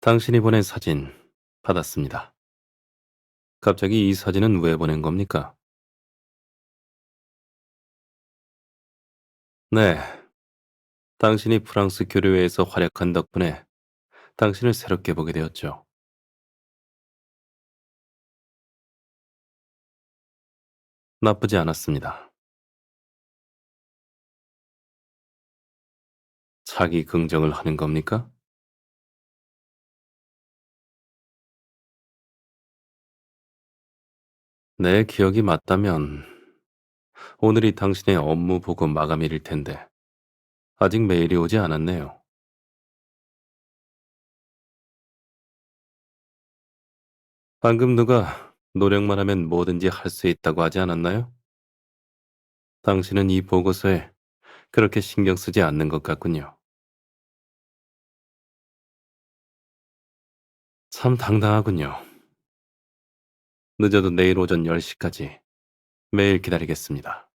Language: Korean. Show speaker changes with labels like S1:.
S1: 당신이 보낸 사진 받았습니다. 갑자기 이 사진은 왜 보낸 겁니까? 네. 당신이 프랑스 교류회에서 활약한 덕분에 당신을 새롭게 보게 되었죠. 나쁘지 않았습니다. 자기 긍정을 하는 겁니까? 내 기억이 맞다면 오늘이 당신의 업무 보고 마감일일 텐데 아직 메일이 오지 않았네요. 방금 누가 노력만 하면 뭐든지 할 수 있다고 하지 않았나요? 당신은 이 보고서에 그렇게 신경 쓰지 않는 것 같군요. 참 당당하군요. 늦어도 내일 오전 10시까지 매일 기다리겠습니다.